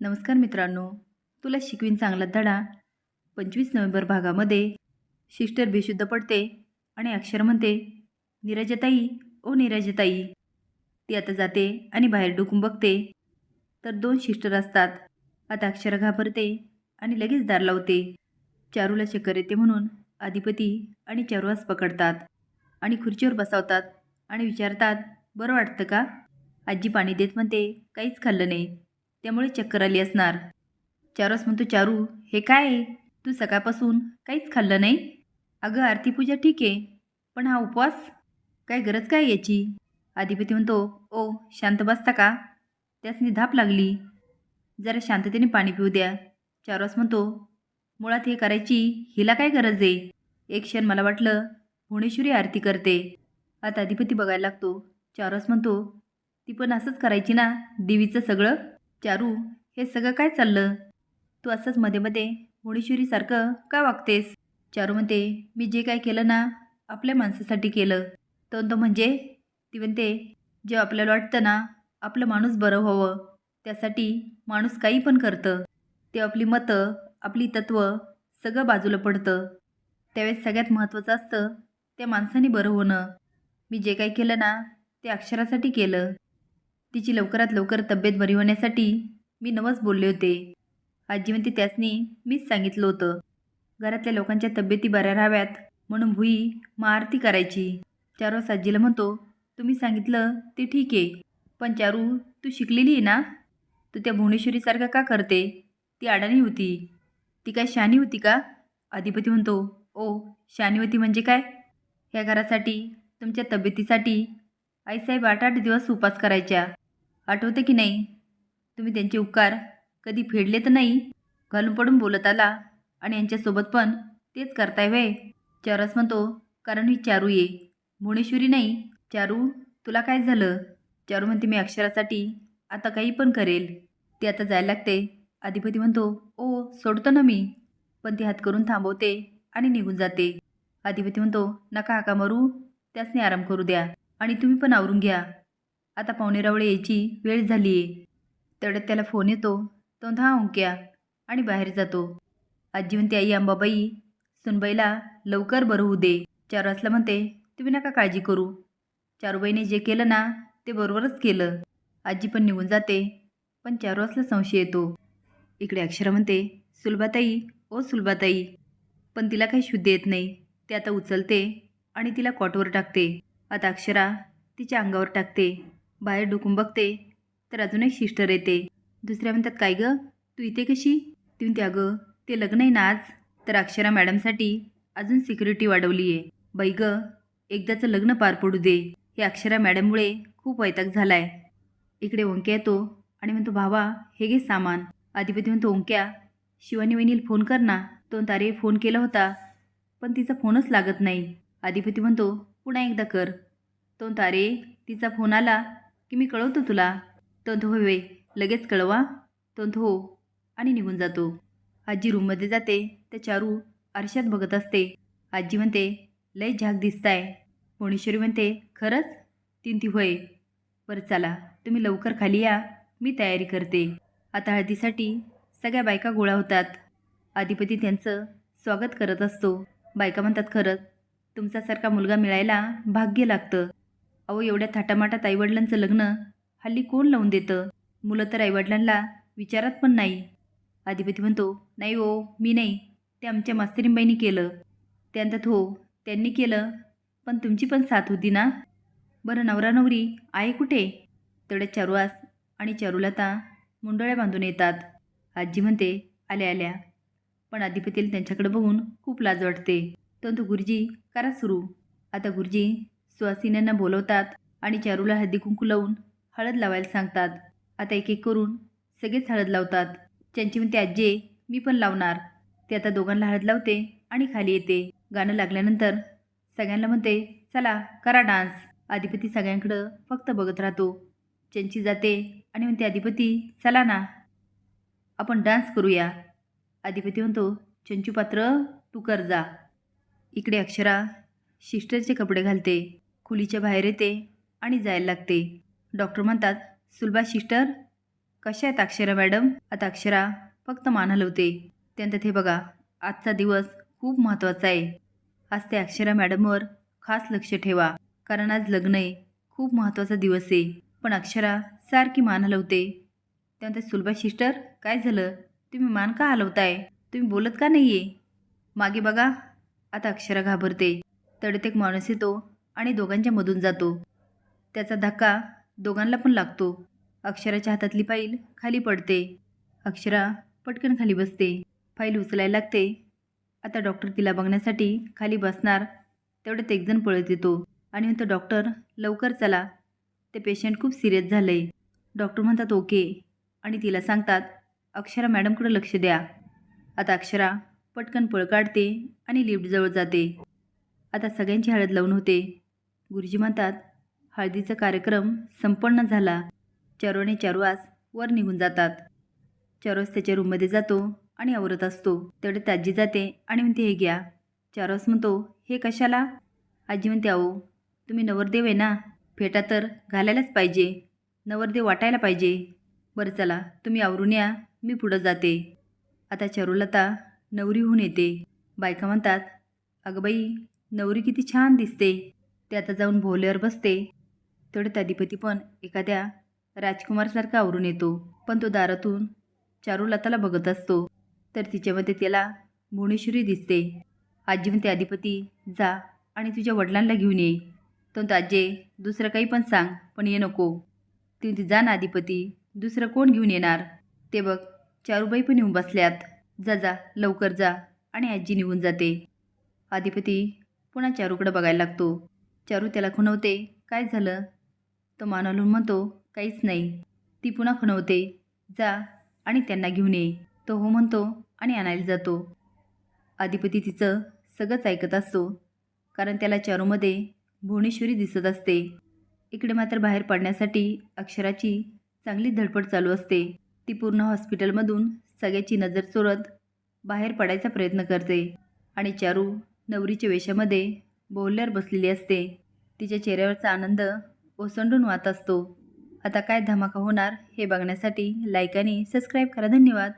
नमस्कार मित्रांनो तुला शिकवीन चांगला धडा. पंचवीस नोव्हेंबर भागामध्ये सिस्टर बेशुद्ध पडते आणि अक्षर म्हणते निरजताई ओ निरजताई. ती आता जाते आणि बाहेर डुकून बघते. तर दोन सिस्टर असतात. आता अक्षर घाबरते आणि लगेच दार लावते. चारूला चक्कर येते म्हणून अधिपती आणि चारुवास पकडतात आणि खुर्चीवर बसवतात आणि विचारतात बरं वाटतं का? आजी पाणी देत म्हणते काहीच खाल्लं नाही. त्यामुळे चक्कर आली असणार. चारूस म्हणतो चारू हे काय आहे? तू सकाळपासून काहीच खाल्लं नाही? अगं आरती पूजा ठीक आहे पण हा उपवास? काय गरज काय याची? अधिपती म्हणतो ओ शांत बसता का? त्यासनी धाप लागली. जरा शांततेने पाणी पिऊ द्या. चारवास म्हणतो मुळात हे करायची हिला काय गरज आहे? एक क्षण मला वाटलं भुवनेश्वरी आरती करते. आता अधिपती बघायला लागतो. चारवास म्हणतो ती पण असंच करायची ना देवीचं सगळं? चारू हे सगळं काय चाललं? तू असंच मध्ये मध्ये भुवनेश्वरीसारखं का वागतेस? चारू म्हणते मी जे काय केलं ना आपल्या माणसासाठी केलं. तो तो म्हणजे ती म्हणते जेव्हा आपल्याला वाटतं ना आपलं माणूस बरं व्हावं त्यासाठी माणूस काही पण करतं. ते आपली मतं आपली तत्त्व सगळं बाजूला पडतं. त्यावेळेस सगळ्यात महत्त्वाचं असतं त्या माणसाने बरं होणं. मी जे काही केलं ना ते अक्षरासाठी केलं. तिची लवकरात लवकर तब्येत बरी होण्यासाठी मी नवस बोलले होते. आजी म्हणते त्यासनी मीच सांगितलं होतं. घरातल्या लोकांच्या तब्येती बऱ्या राहाव्यात म्हणून भुई मग आरती करायची. चारोस आजीला म्हणतो तुम्ही सांगितलं ते ठीक आहे पण चारू तू शिकलेली आहे ना? तू त्या भुवनेश्वरीसारखं का करते? ती अडाणी होती. ती काय शानी होती का? अधिपती म्हणतो ओ शानी होती म्हणजे काय? ह्या घरासाठी तुमच्या तब्येतीसाठी आईसाहेब आठ आठ दिवस उपास करायच्या. आठवते की नाही? तुम्ही त्यांचे उपकार कधी फेडले तर नाही? घालून पडून बोलत आला आणि यांच्यासोबत पण तेच करताय वे चारस म्हणतो कारण ही चारू ये. भुवनेश्वरी नाही. चारू तुला काय झालं? चारू म्हणते मी अक्षरासाठी आता काही पण करेल. ती आता जायला लागते. अधिपती म्हणतो ओ सोडतो ना मी. पण ती हात करून थांबवते आणि निघून जाते. अधिपती म्हणतो नका हाका मरू त्यासने आराम करू द्या आणि तुम्ही पण आवरून घ्या. आता पाहुणेरावळे यायची वेळ झाली आहे तेवढ्यात त्याला फोन येतो. तो हा ओंक्या आणि बाहेर जातो. आजी म्हणते आई अंबाबाई सुनबाईला लवकर बरं होऊ दे. चार वाजला म्हणते तुम्ही नका काळजी करू. चारूबाईने जे केलं ना ते बरोबरच केलं. आजी पण निघून जाते. पण चार वाजला संशय येतो. इकडे अक्षरा म्हणते सुलभाताई ओ सुलभाताई. पण तिला काही शुद्ध येत नाही. ते आता उचलते आणि तिला कॉटवर टाकते. आता अक्षरा तिच्या अंगावर टाकते. बाहेर डुकून बघते तर अजून एक सिस्टर येते. दुसऱ्या म्हणतात काय गं? तू इथे कशी? ती म्हणते अगं ते लग्न आहे ना आज तर अक्षरा मॅडमसाठी अजून सिक्युरिटी वाढवली आहे बाई गं एकदाचं लग्न पार पडू दे. हे अक्षरा मॅडममुळे खूप वैताग झालाय. इकडे ओंक्या येतो आणि म्हणतो भावा हे घे सामान. अधिपती म्हणतो ओंक्या शिवानी वहिनील फोन कर ना. तो तारे फोन केला होता पण तिचा फोनच लागत नाही. अधिपती म्हणतो पुन्हा एकदा कर. तो तारे तिचा फोन आला की मी कळवतो तुला. तो होय लगेच कळवा. तो धो. आणि निघून जातो. आजी रूममध्ये जाते. तर चारू आरशात बघत असते. आजी म्हणते लय झाक दिसताय. भुवनेश्वरी म्हणते खरंच? तीन ती होय. बरं चला. तुम्ही लवकर खाली या. मी तयारी करते. आता हळदीसाठी सगळ्या बायका गोळा होतात. अधिपती त्यांचं स्वागत करत असतो. बायका म्हणतात खरंच? तुमच्यासारखा मुलगा मिळायला भाग्य लागतं. अहो एवढ्या थाटामाटात आईवडिलांचं लग्न हल्ली कोण लावून देतं? मुलं तर आईवडिलांना विचारत पण नाही. अधिपती म्हणतो नाही ओ मी नाही. ते आमच्या मास्तरींबाईंनी केलं. त्यानंतर हो त्यांनी केलं. पण तुमची पण साथ होती ना? बरं नवरा नवरी आहे कुठे? तेवढ्या चारुआस आणि चारुलता मुंडळ्या बांधून येतात. आजी म्हणते आल्या आल्या. पण अधिपतीला त्यांच्याकडे बघून खूप लाज वाटते. तो गुरुजी करा सुरू. आता गुरुजी सुहासिन्यांना बोलवतात आणि चारूला हळदी कुंकू लावून हळद लावायला सांगतात. आता एक एक करून सगळेच हळद लावतात. त्यांची म्हणते आजी मी पण लावणार. ते आता दोघांना हळद लावते आणि खाली येते. गाणं लागल्यानंतर सगळ्यांना म्हणते चला करा डान्स. अधिपती सगळ्यांकडं फक्त बघत राहतो. चंची जाते आणि म्हणते अधिपती चला ना. आपण डान्स करूया. अधिपती म्हणतो चंचू पात्र तू कर जा. इकडे अक्षरा सिस्टरचे कपडे घालते. खोलीच्या बाहेर येते आणि जायला लागते. डॉक्टर म्हणतात सुलभा सिस्टर कशा आहेत अक्षरा मॅडम? आता अक्षरा फक्त मान हलवते. त्यानंतर हे बघा आजचा दिवस खूप महत्त्वाचा आहे. आज त्या अक्षरा मॅडमवर खास लक्ष ठेवा कारण आज लग्न आहे खूप महत्त्वाचा दिवस आहे. पण अक्षरा सारखी मान हलवते. त्यानंतर सुलभा सिस्टर काय झालं? तुम्ही मान का हलवताय? तुम्ही बोलत का नाही आहे मागे बघा. आता अक्षरा घाबरते. तडत एक माणूस येतो. आणि दोघांच्या मधून जातो. त्याचा धक्का दोघांना पण लागतो. अक्षराच्या हातातली फाईल खाली पडते. अक्षरा पटकन खाली बसते. फाईल उचलायला लागते. आता डॉक्टर तिला बघण्यासाठी खाली बसणार. तेवढ्यात एकजण पळत येतो. आणि म्हणतो डॉक्टर लवकर चला. ते पेशंट खूप सिरियस झालं आहे डॉक्टर म्हणतात ओके. आणि तिला सांगतात अक्षरा मॅडमकडे लक्ष द्या. आता अक्षरा पटकन पळ काढते आणि लिफ्टजवळ जाते. आता सगळ्यांची हळद लावून होते. गुरुजी म्हणतात हळदीचा कार्यक्रम संपन्न झाला. चारू आणि वर निघून जातात. चारोस त्याच्या रूममध्ये जातो आणि आवरत असतो. तेवढे आजी जाते आणि म्हणते हे घ्या. चारोस म्हणतो हे कशाला? आजी म्हणते अहो तुम्ही नवरदेव आहे ना. फेटा तर घालायलाच पाहिजे. नवरदेव वाटायला पाहिजे. बरं चला तुम्ही आवरून या. मी पुढं जाते. आता चारुलता नवरी होऊन येते. बायका म्हणतात अगं बाई नवरी किती छान दिसते. ते आता जाऊन भोवल्यावर बसते. तेवढ्यात अधिपती पण एखाद्या राजकुमारसारखा आवरून येतो. पण तो दारातून चारुलताला बघत असतो. तर तिच्यामध्ये त्याला भुवनेश्वरी दिसते. आजी म्हणते अधिपती जा आणि तुझ्या वडिलांना घेऊन ये. तर आजे दुसरं काही पण सांग पण ये नको. ती म्हणते जा ना अधिपती दुसरं कोण घेऊन येणार? ते बघ चारूबाई पण येऊन बसल्यात. जा जा लवकर जा आणि आजी निघून जाते. अधिपती पुन्हा चारूकडं बघायला लागतो. चारू त्याला खुणवते. काय झालं? तो मानवलून म्हणतो काहीच नाही. ती पुन्हा खुणवते. जा आणि त्यांना घेऊन ये. तो हो म्हणतो आणि आणायला जातो. अधिपती तिचं सगळंच ऐकत असतो कारण त्याला चारूमध्ये भुवनेश्वरी दिसत असते. इकडे मात्र बाहेर पडण्यासाठी अक्षराची चांगली धडपड चालू असते. ती पूर्ण हॉस्पिटलमधून सगळ्याची नजर चोरत बाहेर पडायचा प्रयत्न करते आणि चारू नवरीच्या वेशामध्ये बोलल्यावर बसलेली असते. तिच्या चेहऱ्यावरचा आनंद ओसंडून वाहत असतो. आता काय धमाका होणार हे बघण्यासाठी लाईक आणि सबस्क्राईब करा. धन्यवाद.